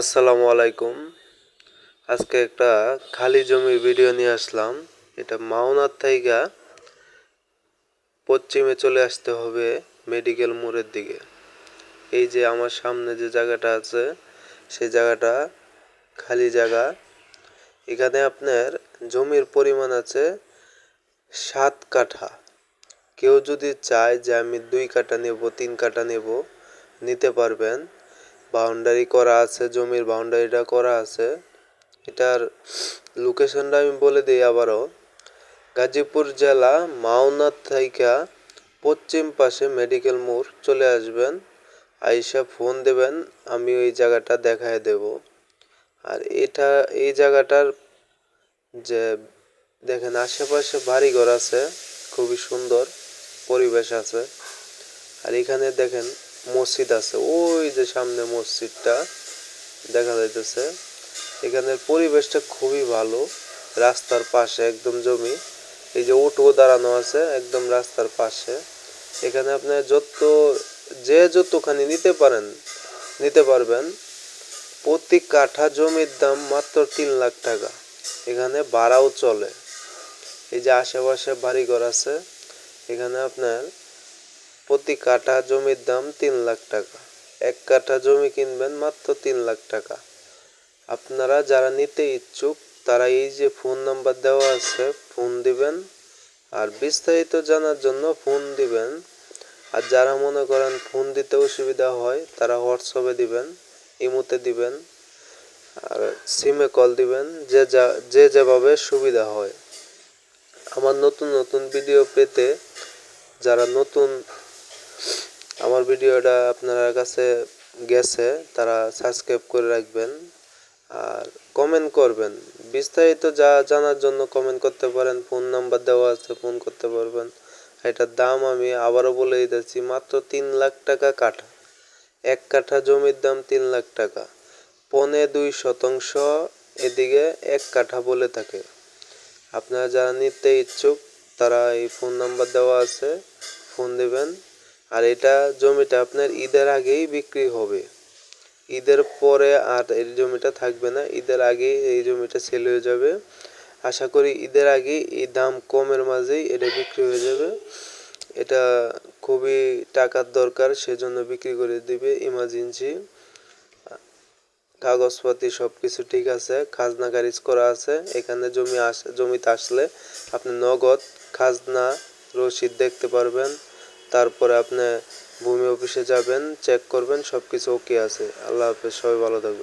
আসসালামু আলাইকুম। আজকে একটা খালি জমির ভিডিও নিয়ে আসলাম। এটা মাওনার থাইগা পশ্চিমে চলে আসতে হবে মেডিকেল মোড়ের দিকে। এই যে আমার সামনে যে জায়গাটা আছে, সেই জায়গাটা খালি জায়গা। এখানে আপনার জমির পরিমাণ আছে সাত কাঠা। কেউ যদি চায় যে আমি দুই কাঠা নেব, তিন কাঠা নেব, নিতে পারবেন। বাউন্ডারি করা আছে, জমির বাউন্ডারিটা করা আছে। এটার লোকেশনটা আমি বলে দিই আবারও। গাজীপুর জেলা মাওনার থাইকা পশ্চিম পাশে মেডিকেল মোড় চলে আসবেন। আইসা ফোন দেবেন, আমি ওই জায়গাটা দেখায় দেব। আর এটা, এই জায়গাটার যে, দেখেন আশেপাশে বাড়িঘর আছে, খুবই সুন্দর পরিবেশ আছে। আর এখানে দেখেন মসজিদ আছে, ওই যে সামনে মসজিদটা দেখা যাইতেছে। এখানের পরিবেশটা খুবই ভালো, রাস্তার পাশে একদম জমি। এই যে অটো দাঁড়ানো আছে, একদম রাস্তার পাশে। এখানে আপনার যত, যে যতখানি নিতে পারেন, নিতে পারবেন, প্রতি কাঠা জমির দাম মাত্র তিন লাখ টাকা। এখানে ভাড়াও চলে। এই যে আশেপাশে বাড়িঘর আছে, এখানে আপনার প্রতি কাঠা জমির দাম তিন লাখ টাকা। এক কাঠা জমি কিনবেন মাত্র তিন লাখ টাকা। আপনারা যারা নিতে ইচ্ছুক, তারা এই যে ফোন নাম্বার দেওয়া আছে, ফোন দিবেন। আর বিস্তারিত জানার জন্য ফোন দিবেন। আর যারা মনে করেন ফোন দিতে অসুবিধা হয়, তারা হোয়াটসঅ্যাপে দিবেন, ইমোতে দিবেন, আর সিমে কল দিবেন, যে যা, যে যেভাবে সুবিধা হয়। আমার নতুন নতুন ভিডিও পেতে যারা নতুন আমার ভিডিওটা আপনার কাছে গেছে, তারা সাবস্ক্রাইব করে রাখবেন আর কমেন্ট করবেন। বিস্তারিত যা জানার জন্য কমেন্ট করতে পারেন ফোন নাম্বার দেওয়া আছে ফোন করতে পারবেন। এটার দাম আমি আবারও বলে দিতেছি, মাত্র তিন লাখ টাকা কাঠা। এক কাঠা জমির দাম তিন লাখ টাকা। পনে দুই শতাংশ এদিকে এক কাঠা বলে থাকে। আপনারা যারা নিতে ইচ্ছুক, তারা এই ফোন নাম্বার দেওয়া আছে ফোন দেবেন। আর এটা জমিটা আপনার ঈদের আগেই বিক্রি হবে। ঈদের পরে আর এই জমিটা থাকবে না, ঈদের আগেই এই জমিটা সেল হয়ে যাবে। আশা করি ঈদের আগেই এই দাম কমের মাঝেই এটা বিক্রি হয়ে যাবে। এটা খুবই টাকার দরকার, সেজন্য বিক্রি করে দিবে ইমার্জেন্সি কাগজপাতি সব কিছু ঠিক আছে, খাজনা খারিজ করা আছে। এখানে জমি আস, জমিতে আসলে আপনি নগদ খাজনা, রসিদ দেখতে পারবেন। তারপরে আপনি ভূমি অফিসে যাবেন চেক করবেন সব কিছু ওকে আছে। আল্লাহ হাফেজ, সবাই ভালো থাকবেন।